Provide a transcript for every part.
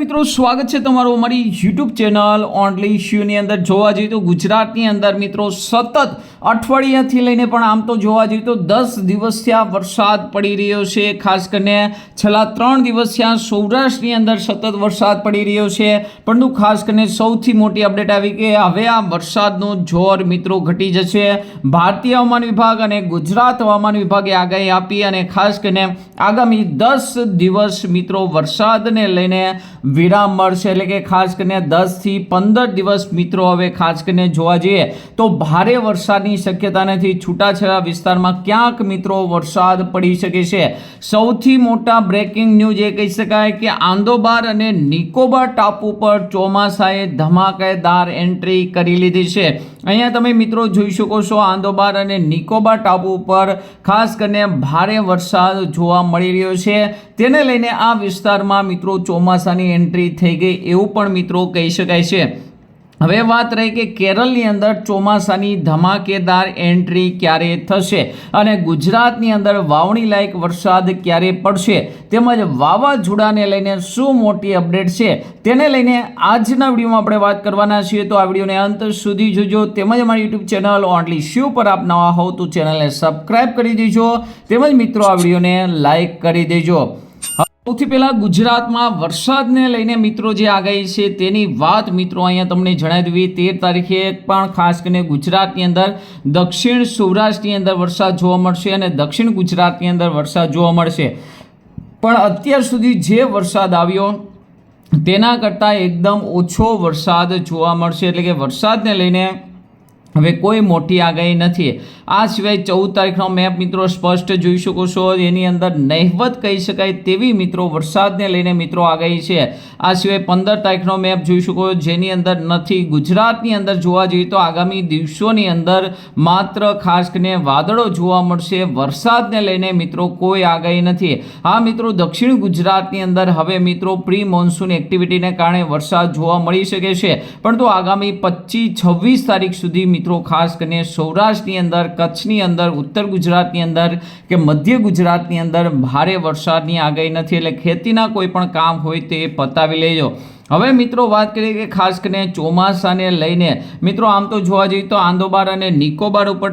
મિત્રો, સ્વાગત છે તમારું અમારી યુટ્યુબ ચેનલ ઓનલી શ્યુની અંદર. જોવા જઈએ તો ગુજરાતની અંદર મિત્રો, સતત અઠવાડિયાથી લઈને પણ આમ તો જોવા જઈએ તો દસ દિવસ ત્યાં વરસાદ પડી રહ્યો છે. ખાસ કરીને છેલ્લા ત્રણ દિવસથી આ સૌરાષ્ટ્રની અંદર સતત વરસાદ પડી રહ્યો છે. પરંતુ ખાસ કરીને સૌથી મોટી અપડેટ આવી કે હવે આ વરસાદનો જોર મિત્રો ઘટી જશે. ભારતીય હવામાન વિભાગ અને ગુજરાત હવામાન વિભાગે આગાહી આપી અને ખાસ કરીને આગામી દસ દિવસ મિત્રો વરસાદને લઈને વિરામ મળશે એટલે કે ખાસ કરીને દસથી પંદર દિવસ મિત્રો હવે ખાસ કરીને જોવા જઈએ તો ભારે વરસાદની શક્યતા નથી. છૂટાછેડા વિસ્તારમાં ક્યાંક મિત્રો વરસાદ પડી શકે છે. સૌથી મોટા બ્રેકિંગ ન્યૂઝ એ કહી શકાય કે આંદોબાર અને નિકોબાર ટાપુ પર ચોમાસાએ ધમાકેદાર એન્ટ્રી કરી લીધી છે. અહીંયા તમે મિત્રો જોઈ શકો છો આંદોબાર અને નિકોબાર ટાપુ પર ખાસ કરીને ભારે વરસાદ જોવા મળી રહ્યો છે. તેને લઈને આ વિસ્તારમાં મિત્રો ચોમાસાની એન્ટ્રી થઈ ગઈ એવું પણ મિત્રો કહી શકાય છે. હવે વાત રહી કે કેરળની અંદર ચોમાસાની ધમાકેદાર એન્ટ્રી ક્યારે થશે અને ગુજરાતની અંદર વાવણી લાયક વરસાદ ક્યારે પડશે? તેમજ વાવાઝોડાને લઈને શું મોટી અપડેટ છે? તેને લઈને આજના વિડીયોમાં આપણે વાત કરવાના છીએ. તો આ વિડીયોને અંત સુધી જોજો. તેમજ અમારી યુટ્યુબ ચેનલ ઓનલી શિવ પર આપ નવા હોવ તો ચેનલને સબસ્ક્રાઈબ કરી દેજો. તેમજ મિત્રો, આ વિડીયોને લાઈક કરી દેજો. સૌથી પહેલાં ગુજરાતમાં વરસાદને લઈને મિત્રો જે આગાહી છે તેની વાત મિત્રો અહીંયા તમને જણાવી દેવી તેર તારીખે પણ ખાસ કરીને ગુજરાતની અંદર, દક્ષિણ સૌરાષ્ટ્રની અંદર વરસાદ જોવા મળશે અને દક્ષિણ ગુજરાતની અંદર વરસાદ જોવા મળશે. પણ અત્યાર સુધી જે વરસાદ આવ્યો, તેના કરતાં એકદમ ઓછો વરસાદ જોવા મળશે. એટલે કે વરસાદને લઈને હવે કોઈ મોટી આગાહી નથી. આ સિવાય ચૌદ તારીખનો મેપ મિત્રો સ્પષ્ટ જોઈ શકો છો. એની અંદર નહિવત કહી શકાય તેવી મિત્રો વરસાદને લઈને મિત્રો આગાહી છે. આ સિવાય પંદર તારીખનો મેપ જોઈ શકો જેની અંદર નથી. ગુજરાતની અંદર જોવા જઈએ તો આગામી દિવસોની અંદર માત્ર ખાસ કરીને વાદળો જોવા મળશે. વરસાદને લઈને મિત્રો કોઈ આગાહી નથી. હા મિત્રો, દક્ષિણ ગુજરાતની અંદર હવે મિત્રો પ્રી મોન્સૂન એક્ટિવિટીને કારણે વરસાદ જોવા મળી શકે છે. પરંતુ આગામી પચીસ છવ્વીસ તારીખ સુધી મિત્રો, ખાસ કરીને સૌરાષ્ટ્રની અંદર, કચ્છની અંદર, ઉત્તર ગુજરાતની અંદર કે મધ્ય ગુજરાતની અંદર ભારે વરસાદની આગાહી નથી એટલે ખેતીના કોઈ પણ કામ હોય તે પતાવી લેજો. હવે મિત્રો, વાત કરીએ કે ખાસ કરીને ચોમાસાને લઈને. મિત્રો, આમ તો જોવા જઈએ તો આંદોબાર અને નિકોબાર ઉપર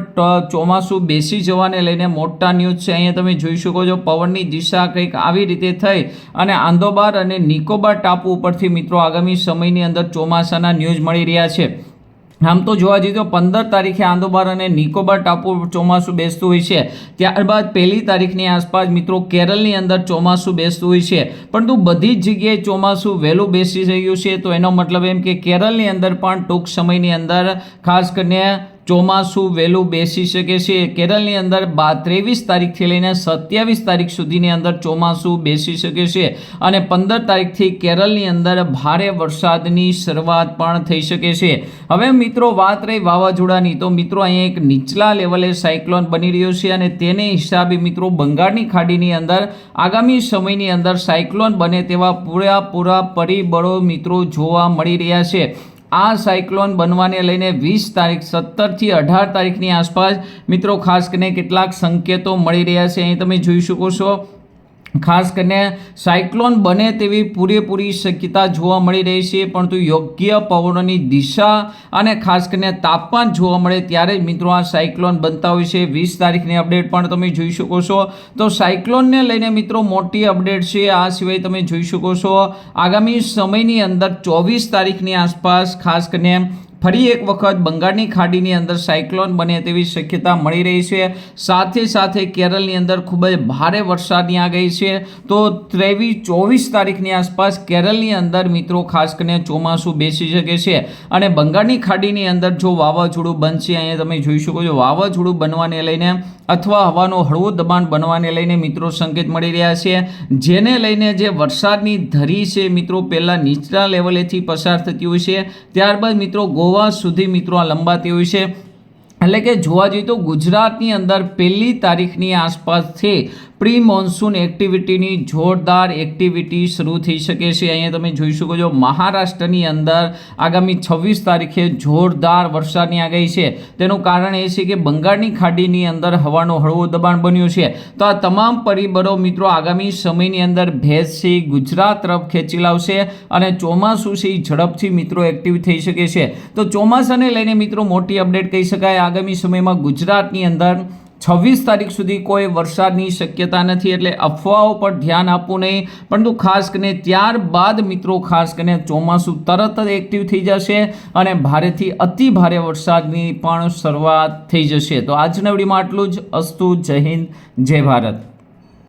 ચોમાસું બેસી જવાને લઈને મોટા ન્યૂઝ છે. અહીંયા તમે જોઈ શકો છો, પવનની દિશા કંઈક આવી રીતે થઈ અને આંદોબાર અને નિકોબાર ટાપુ ઉપરથી મિત્રો આગામી સમયની અંદર ચોમાસાના ન્યૂઝ મળી રહ્યા છે. આમ તો જોવા જઈએ તો પંદર તારીખે આંદોબાર અને નિકોબાર ટાપુ ચોમાસું બેસતું હોય છે. ત્યારબાદ પહેલી તારીખની આસપાસ મિત્રો કેરળની અંદર ચોમાસું બેસતું હોય છે. પરંતુ બધી જ જગ્યાએ ચોમાસું વહેલું બેસી રહ્યું છે. તો એનો મતલબ એમ કે કેરળની અંદર પણ ટૂંક સમયની અંદર ખાસ કરીને ચોમાસું વહેલું બેસી શકે છે. કેરળની અંદર બા ત્રેવીસ તારીખથી લઈને સત્યાવીસ તારીખ સુધીની અંદર ચોમાસું બેસી શકે છે અને પંદર તારીખથી કેરળની અંદર ભારે વરસાદની શરૂઆત પણ થઈ શકે છે. હવે મિત્રો વાત રહી વાવાઝોડાની, તો મિત્રો અહીંયા એક નીચલા લેવલે સાયક્લોન બની રહ્યો છે અને તેને હિસાબે મિત્રો બંગાળની ખાડીની અંદર આગામી સમયની અંદર સાયક્લોન બને તેવા પૂરેપૂરા પરિબળો મિત્રો જોવા મળી રહ્યા છે. આ સાયક્લોન બનવાને લઈને વીસ તારીખ સત્તરથી અઢાર તારીખની આસપાસ મિત્રો ખાસ કરીને કેટલાક સંકેતો મળી રહ્યા છે. અહીં તમે જોઈ શકો છો ખાસ કરીને સાયક્લોન બને તેવી પૂરેપૂરી શક્યતા જોવા મળી રહી છે, પરંતુ યોગ્ય પવનોની દિશા અને ખાસ કરીને તાપમાન જોવા મળે ત્યારે જ મિત્રો આ સાયક્લોન બનતા હોય છે. વીસ તારીખની અપડેટ પણ તમે જોઈ શકો છો. તો સાયક્લોનને લઈને મિત્રો મોટી અપડેટ છે. આ સિવાય તમે જોઈ શકો છો, આગામી સમયની અંદર ચોવીસ તારીખની આસપાસ ખાસ કરીને ફરી એક વખત બંગાળની ખાડીની અંદર સાયક્લોન બને તેવી શક્યતા મળી રહી છે. સાથે સાથે કેરળની અંદર ખૂબ જ ભારે વરસાદની આગાહી છે. તો ત્રેવીસ, ચોવીસ તારીખની આસપાસ કેરળની અંદર મિત્રો ખાસ કરીને ચોમાસું બેસી શકે છે. અને બંગાળની ખાડીની અંદર જો વાવાઝોડું બનશે, અહીંયા તમે જોઈ શકો છો, વાવાઝોડું બનવાને લઈને અથવા હવાનું હળવું દબાણ બનવાને લઈને મિત્રો સંકેત મળી રહ્યા છે. જેને લઈને જે વરસાદની ધરી છે મિત્રો, પહેલાં નીચલા લેવલેથી પસાર થતી હોય છે. ત્યારબાદ મિત્રો, ગોવા સુધી મિત્રો આ લંબાતી હોય છે. એટલે કે જોવા જઈએ તો ગુજરાતની અંદર પહેલી તારીખની આસપાસથી પ્રી મોન્સૂન એક્ટિવિટીની જોરદાર એક્ટિવિટી શરૂ થઈ શકે છે. અહીંયા તમે જોઈ શકો છો, મહારાષ્ટ્રની અંદર આગામી છવ્વીસ તારીખે જોરદાર વરસાદની આગાહી છે. તેનું કારણ એ છે કે બંગાળની ખાડીની અંદર હવાનું હળવું દબાણ બન્યું છે. તો આ તમામ પરિબળો મિત્રો આગામી સમયની અંદર ભેજ છે ગુજરાત તરફ ખેંચી લાવશે અને ચોમાસું છે એ ઝડપથી મિત્રો એક્ટિવ થઈ શકે છે. તો ચોમાસાને લઈને મિત્રો મોટી અપડેટ કહી શકાય. આગામી સમયમાં ગુજરાતની અંદર છવ્વીસ તારીખ સુધી કોઈ વરસાદની શક્યતા નથી એટલે અફવાઓ પર ધ્યાન આપવું નહીં. પરંતુ ખાસ કરીને ત્યારબાદ મિત્રો, ખાસ કરીને ચોમાસું તરત જ એક્ટિવ થઈ જશે અને ભારેથી અતિ ભારે વરસાદની પણ શરૂઆત થઈ જશે. તો આજના વિડીયોમાં આટલું જ. અસ્તુ, જય હિન્દ, જય ભારત.